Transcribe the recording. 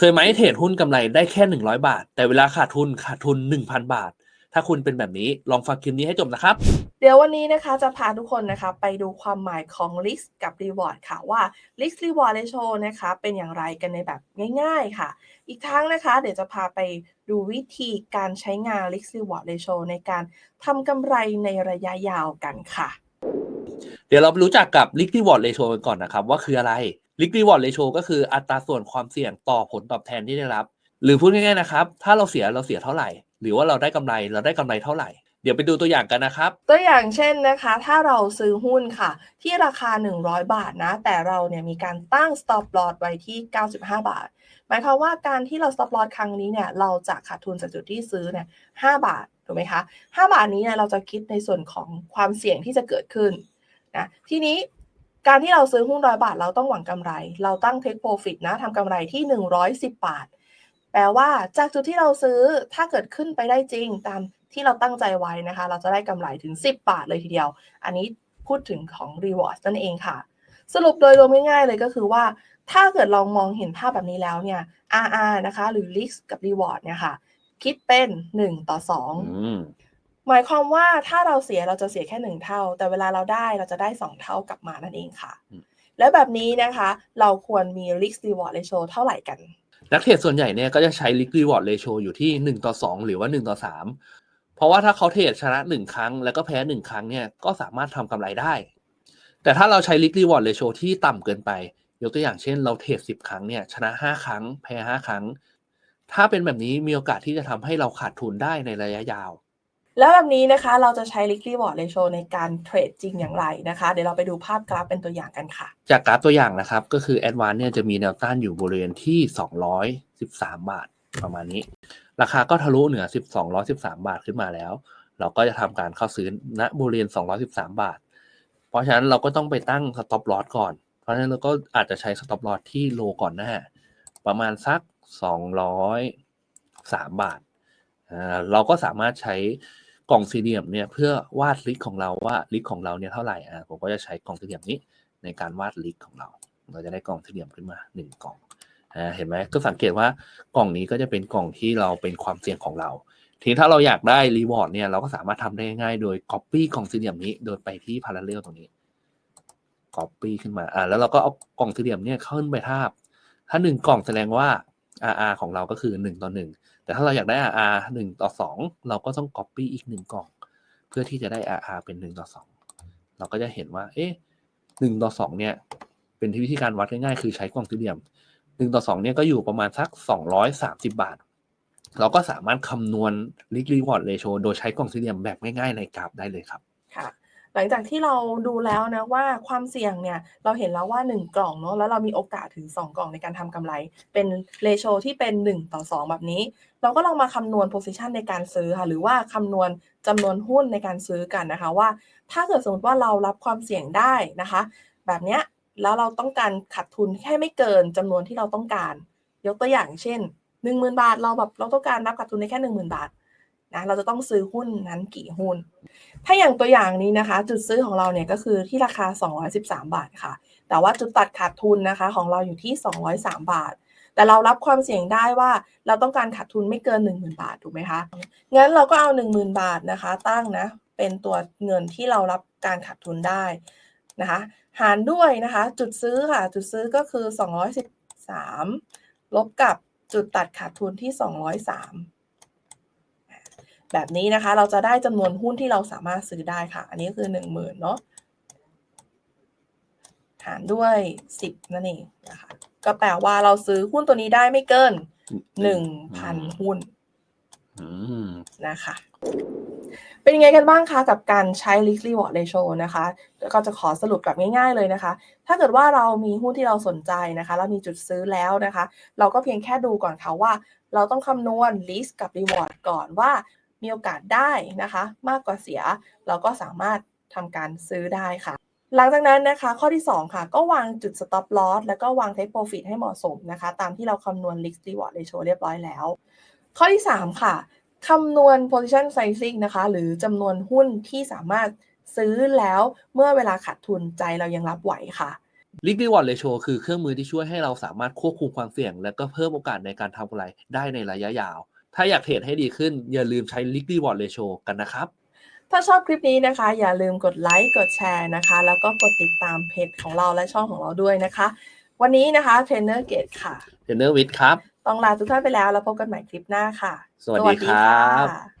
เคยไหมเทรดหุ้นกำไรได้แค่หนึ่งร้อยบาท แต่เวลาขาดทุนขาดทุนหนึ่งพันบาท ถ้าคุณเป็นแบบนี้ลองฟังคลิปนี้ให้จบนะครับ เดี๋ยววันนี้นะคะจะพาทุกคนนะคะไปดูความหมายของ risk กับ reward ค่ะว่า risk reward ratio นะคะเป็นอย่างไรกันในแบบง่าย ๆค่ะ อีกทั้งนะคะ เดี๋ยวจะพาไปดูวิธีการใช้งาน risk reward ratio ในการทำกำไรในระยะยาวกันค่ะ เดี๋ยวเราไปรู้จักกับ Risk Reward Ratio กันก่อนนะครับว่าคืออะไร Risk Reward Ratio ก็คืออัตราส่วนความเสี่ยงต่อผลตอบแทนที่ได้รับ หรือพูดง่ายๆนะครับ ถ้าเราเสียเราเสียเท่าไหร่ หรือว่าเราได้กำไรเราได้กำไรเท่าไหร่เดี๋ยวไปดูตัวอย่างกันนะครับ ตัวอย่างเช่นนะคะ ถ้าเราซื้อหุ้นค่ะ ที่ราคา 100 บาทนะ แต่เราเนี่ยมีการตั้ง stop loss ไว้ที่ 95 บาท หมายความว่าการที่เรา stop loss ครั้งนี้เนี่ยเราจะขาดทุนจากจุดที่ซื้อเนี่ย5บาทถูกไหมคะ 5 บาทนี้เนี่ยเราจะคิดในส่วนของความเสี่ยงที่จะเกิดขึ้นนะทีนี้ การที่เราซื้อหุ้นร้อยบาท เราต้องหวังกำไร เราตั้ง take profit นะทำกำไรที่ 110 บาท แปลว่าจากจุดที่เราซื้อถ้าเกิดขึ้นไปได้จริง ตามที่เราตั้งใจไว้นะคะ เราจะได้กำไรถึง 10 บาทเลยทีเดียว อันนี้พูดถึงของ reward นั่นเองค่ะ สรุปโดยรวมง่ายๆเลยก็คือว่า ถ้าเกิดลองมองเห็นภาพแบบนี้แล้วเนี่ย RR นะคะ หรือ risk กับ reward เนี่ยค่ะ คิดเป็น 1 ต่ออืม2 หมายความว่าถ้าเราเสียเราจะเสียแค่1เท่า แต่เวลาเราได้เราจะได้2เท่ากลับมานั่นเองค่ะอืมแล้วแบบนี้นะคะ เราควรมี risk reward ratio เท่าไหร่กัน นักเทรดส่วนใหญ่เนี่ยก็จะใช้ Risk Reward Ratio อยู่ที่ 1 ต่อ 2 หรือว่า 1 ต่อ 3 เพราะว่าถ้าเขาเทรดชนะ 1 ครั้ง แล้วก็แพ้ 1 ครั้งเนี่ยก็สามารถทำกำไรได้ แต่ถ้าเราใช้ Risk Reward Ratio ที่ต่ำเกินไป ยกตัวอย่างเช่น เราเทรด10 ครั้งเนี่ยชนะ 5 ครั้ง แพ้ 5 ครั้ง ถ้าเป็นแบบนี้มีโอกาสที่จะทำให้เราขาดทุนได้ในระยะยาว แล้วแบบนี้นะคะเราจะใช้ risk reward ratio ในการเทรดจริงอย่างไรนะคะ เดี๋ยวเราไปดูภาพกราฟเป็นตัวอย่างกันค่ะ จากกราฟตัวอย่างนะครับ ก็คือ Advance เนี่ยจะมีแนวต้านอยู่บริเวณที่ 213 บาทประมาณนี้ ราคาก็ทะลุเหนือ 1213บาทขึ้นมาแล้ว เราก็จะทำการเข้าซื้อณบริเวณ 213 บาท เพราะฉะนั้นเราก็ต้องไปตั้ง stop loss ก่อน เพราะฉะนั้นเราก็อาจจะใช้ stop loss ที่โลก่อนหน้า ประมาณสัก 203 บาทอ่าเราก็สามารถใช้ กล่องสี่เหลี่ยมเนี่ยเพื่อวาดลิกของเราว่าลิกของเราเนี่ยเท่าไหร่อ่าผมก็จะใช้กล่องสี่เหลี่ยมนี้ในการวาดลิกของเรา เราจะได้กล่องสี่เหลี่ยมขึ้นมาหนึ่งกล่องอ่าเห็นไหมก็สังเกตว่ากล่องนี้ก็จะเป็นกล่องที่เราเป็นความเสี่ยงของเรา ทีนี้ถ้าเราอยากได้รีวอร์ดเนี่ยเราก็สามารถทำได้ง่ายๆโดย Copy กล่องสี่เหลี่ยมนี้โดยไปที่ Parallel ตรงนี้ Copy ขึ้นมาอ่าแล้วเราก็เอากล่องสี่เหลี่ยมเนี่ยขึ้นไปทาบ ถ้าหนึ่งกล่องแสดงว่า RR ของเราก็คือหนึ่งต่อหนึ่งแต่ถ้าเราอยากได้ RR หนึ่งต่อสองเราก็ต้อง Copy อีกหนึ่งกล่อง เพื่อที่จะได้ RR เป็นหนึ่งต่อสองเราก็จะเห็นว่า เอ๊ะหนึ่งต่อสองเนี่ย เป็นที่วิธีการวัดง่ายๆ คือใช้กล่องสี่เหลี่ยมหนึ่งต่อสองเนี่ยก็อยู่ประมาณสักสองร้อยสามสิบาท เราก็สามารถคำนวณ Risk Reward Ratio โดยใช้กล่องสี่เหลี่ยมแบบง่ายๆ ในกราฟได้เลยครับ ค่ะ หลังจากที่เราดูแล้วนะว่าความเสี่ยงเนี่ยเราเห็นแล้วว่า 1 กล่องเนาะแล้วเรามีโอกาสถึง 2 กล่องในการทำกำไร เป็นเลโชที่เป็น 1 ต่อ 2 แบบนี้ เราก็ลองมาคำนวณ position ในการซื้อค่ะหรือว่าคำนวณจำนวนหุ้นในการซื้อกันนะคะว่า ถ้าเกิดสมมติว่าเรารับความเสี่ยงได้นะคะ แบบเนี้ยแล้วเราต้องการขาดทุนแค่ไม่เกินจำนวนที่เราต้องการ ยกตัวอย่างเช่น 10,000 บาท เราแบบเราต้องการรับขาดทุนได้แค่ 10,000 บาท นะเราจะต้องซื้อหุ้นนั้นกี่หุ้น ถ้าอย่างตัวอย่างนี้นะคะ จุดซื้อของเราเนี่ยก็คือที่ราคา 213 บาทค่ะ แต่ว่าจุดตัดขาดทุนนะคะ ของเราอยู่ที่ 203 บาท แต่เรารับความเสี่ยงได้ว่าเราต้องการขาดทุนไม่เกิน 10,000 บาทถูกไหมคะงั้นเราก็เอา 10,000 บาทนะคะ ตั้งนะเป็นตัวเงินที่เรารับการขาดทุนได้นะคะหารด้วยนะคะ จุดซื้อค่ะ จุดซื้อก็คือ 213 ลบกับจุดตัดขาดทุนที่ 203 แบบนี้นะคะ เราจะได้จำนวนหุ้นที่เราสามารถซื้อได้ค่ะ อันนี้คือ 10,000เนาะหารด้วย 10 นั่นเองนะคะก็แปลว่าเราซื้อหุ้นตัวนี้ได้ไม่เกิน 1,000 หุ้นอืมนะคะเป็นยังไงกันบ้างคะกับการใช้ risk reward ratio นะคะก็จะขอสรุปแบบง่ายๆเลยนะคะ ถ้าเกิดว่าเรามีหุ้นที่เราสนใจนะคะแล้วมีจุดซื้อแล้วนะคะ เราก็เพียงแค่ดูก่อนค่ะว่า เราต้องคำนวณ risk กับ reward ก่อนว่า มีโอกาสได้นะคะ มากกว่าเสีย เราก็สามารถทำการซื้อได้ค่ะ หลังจากนั้นนะคะข้อที่ 2 ค่ะ ก็วางจุด stop loss แล้วก็วาง take profit ให้เหมาะสมนะคะ ตามที่เราคำนวณ risk reward ratio เรียบร้อยแล้ว ข้อที่ 3 ค่ะคำนวณ position sizing นะคะ หรือจำนวนหุ้นที่สามารถซื้อแล้วเมื่อเวลาขาดทุนใจเรายังรับไหวค่ะ Risk Reward Ratio คือเครื่องมือที่ช่วยให้เราสามารถควบคุมความเสี่ยง และก็เพิ่มโอกาสในการทำกำไรได้ในระยะยาว ถ้าอยากเทรดให้ดีขึ้น อย่าลืมใช้ Risk Reward Ratio กันนะครับ ถ้าชอบคลิปนี้นะคะ อย่าลืมกดไลค์กดแชร์นะคะ แล้วก็กดติดตามเพจของเราและช่องของเราด้วยนะคะ วันนี้นะคะเทรนเนอร์เกตค่ะเทรนเนอร์วิทย์ครับ ต้องลาทุกท่านไปแล้วแล้วพบกันใหม่คลิปหน้าค่ะ สวัสดีครับค่ะ